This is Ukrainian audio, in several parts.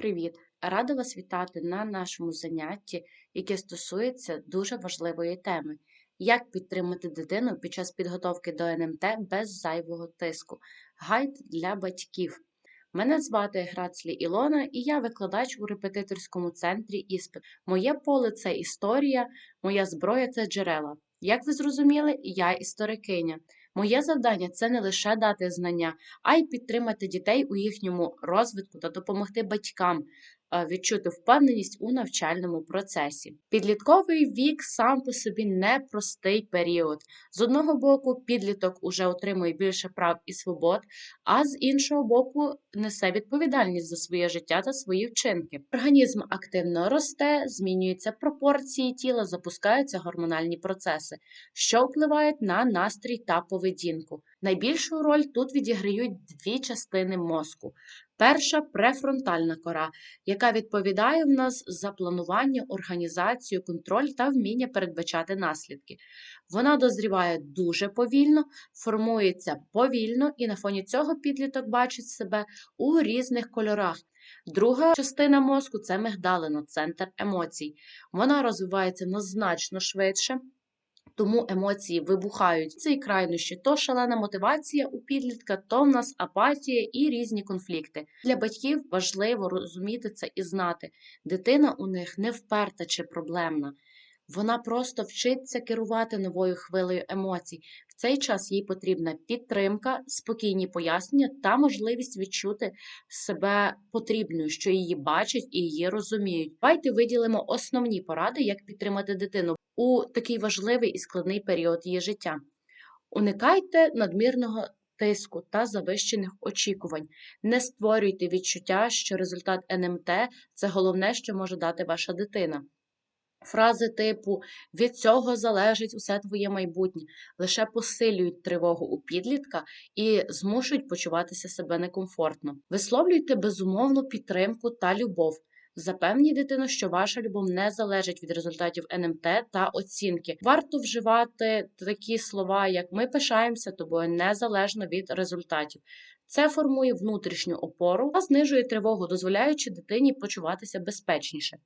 привіт! Рада вас вітати на нашому занятті, яке стосується дуже важливої теми: як підтримати дитину під час підготовки до НМТ без зайвого тиску. Гайд для батьків. Мене звати Грацлі Ілона, і я викладач у репетиторському центрі іспит. Моє поле це історія, моя зброя це джерела. Як ви зрозуміли, я історикиня. Моє завдання це не лише дати знання, а й підтримати дітей у їхньому розвитку та допомогти батькам відчути впевненість у навчальному процесі. Підлітковий вік сам по собі непростий період. З одного боку, підліток уже отримує більше прав і свобод, а з іншого боку, несе відповідальність за своє життя та свої вчинки. Організм активно росте, змінюються пропорції тіла, запускаються гормональні процеси, що впливають на настрій та поведінку. Найбільшу роль тут відіграють дві частини мозку. Перша префронтальна кора, яка відповідає в нас за планування, організацію, контроль та вміння передбачати наслідки. Вона дозріває дуже повільно, формується повільно, і на фоні цього підліток бачить себе у різних кольорах. Друга частина мозку це мигдалина, центр емоцій. Вона розвивається значно швидше. Тому емоції вибухають цей крайнощі, то шалена мотивація у підлітка, то в нас апатія і різні конфлікти. Для батьків важливо розуміти це і знати. Дитина у них не вперта чи проблемна. Вона просто вчиться керувати новою хвилею емоцій. Цей час їй потрібна підтримка, спокійні пояснення та можливість відчути себе потрібною, що її бачать і її розуміють. Давайте виділимо основні поради, як підтримати дитину у такий важливий і складний період її життя. Уникайте надмірного тиску та завищених очікувань. Не створюйте відчуття, що результат НМТ це головне, що може дати ваша дитина. Фрази типу від цього залежить усе твоє майбутнє лише посилюють тривогу у підлітка і змушують почуватися себе некомфортно. Висловлюйте безумовну підтримку та любов. Запевніть дитину, що ваша любов не залежить від результатів НМТ та оцінки. Варто вживати такі слова, як ми пишаємося тобою незалежно від результатів. Це формує внутрішню опору та знижує тривогу, дозволяючи дитині почуватися безпечніше.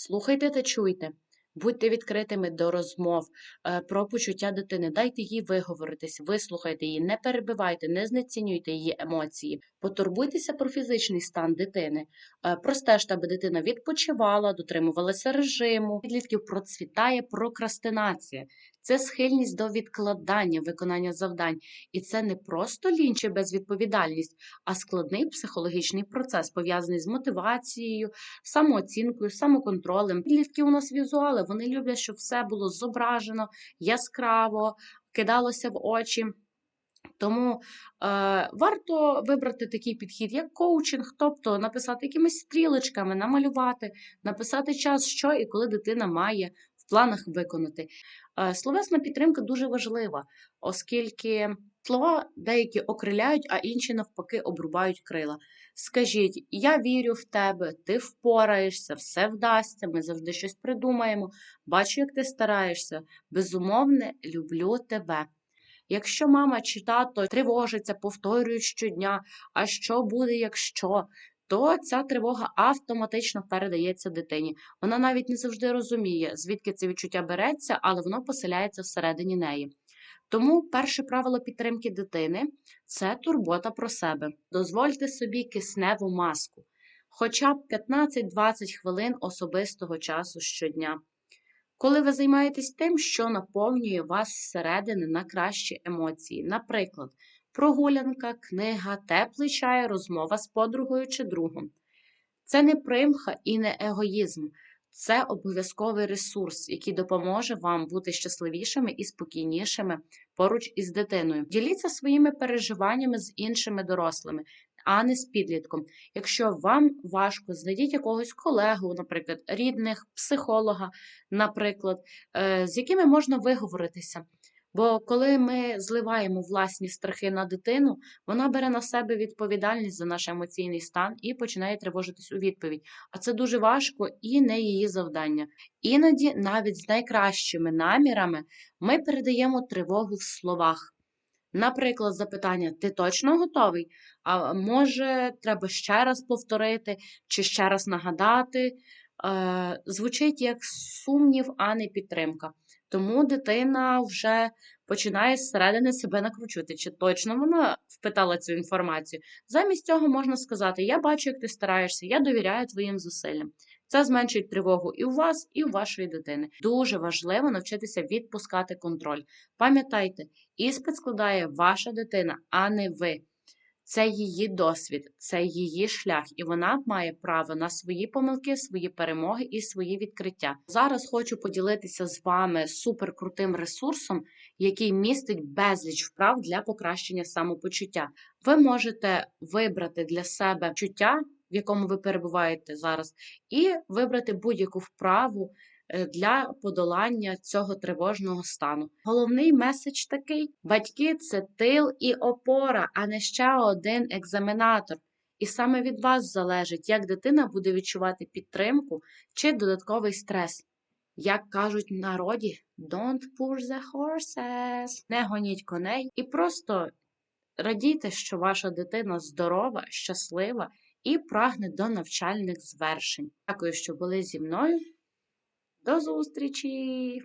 Слухайте та чуйте. Будьте відкритими до розмов е, про почуття дитини, дайте їй виговоритись, вислухайте її, не перебивайте, не знецінюйте її емоції, потурбуйтеся про фізичний стан дитини, е, простежте, аби дитина відпочивала, дотримувалася режиму. Підлітків процвітає прокрастинація. Це схильність до відкладання виконання завдань, і це не просто лінь чи безвідповідальність, а складний психологічний процес, пов'язаний з мотивацією, самооцінкою, самоконтролем. Підлітки у нас візуали, вони люблять, щоб все було зображено яскраво, кидалося в очі. Тому е, варто вибрати такий підхід, як коучинг, тобто написати якимись стрілочками, намалювати, написати час, що і коли дитина має в планах виконати. Е, словесна підтримка дуже важлива, оскільки слова деякі окриляють, а інші навпаки обрубають крила. Скажіть, я вірю в тебе, ти впораєшся, все вдасться, ми завжди щось придумаємо. Бачу, як ти стараєшся. Безумовне, люблю тебе. Якщо мама чи тато тривожиться, повторюють щодня, а що буде, якщо, то ця тривога автоматично передається дитині. Вона навіть не завжди розуміє, звідки це відчуття береться, але воно поселяється всередині неї. Тому перше правило підтримки дитини це турбота про себе. Дозвольте собі кисневу маску, хоча б 15-20 хвилин особистого часу щодня. Коли ви займаєтесь тим, що наповнює вас зсередини на кращі емоції, наприклад, прогулянка, книга, теплий чай, розмова з подругою чи другом. Це не примха і не егоїзм, це обов'язковий ресурс, який допоможе вам бути щасливішими і спокійнішими поруч із дитиною. Діліться своїми переживаннями з іншими дорослими, а не з підлітком. Якщо вам важко, знайдіть якогось колегу, наприклад, рідних, психолога, наприклад, е, з якими можна виговоритися. Бо коли ми зливаємо власні страхи на дитину, вона бере на себе відповідальність за наш емоційний стан і починає тривожитись у відповідь. А це дуже важко і не її завдання. Іноді, навіть з найкращими намірами, ми передаємо тривогу в словах. Наприклад, запитання: ти точно готовий? А може, треба ще раз повторити чи ще раз нагадати? Е, звучить як сумнів, а не підтримка. Тому дитина вже починає зсередини себе накручувати, чи точно вона впитала цю інформацію. Замість цього можна сказати: Я бачу, як ти стараєшся, я довіряю твоїм зусиллям. Це зменшить тривогу і у вас, і у вашої дитини. Дуже важливо навчитися відпускати контроль. Пам'ятайте, іспит складає ваша дитина, а не ви. Це її досвід, це її шлях, і вона має право на свої помилки, свої перемоги і свої відкриття. Зараз хочу поділитися з вами суперкрутим ресурсом, який містить безліч вправ для покращення самопочуття. Ви можете вибрати для себе чуття, в якому ви перебуваєте зараз, і вибрати будь-яку вправу для подолання цього тривожного стану. Головний меседж такий: батьки це тил і опора, а не ще один екзаменатор. І саме від вас залежить, як дитина буде відчувати підтримку чи додатковий стрес. Як кажуть в народі, don't push the horses, не гоніть коней і просто радійте, що ваша дитина здорова, щаслива і прагне до навчальних звершень. Дякую, що були зі мною. До зустрічі!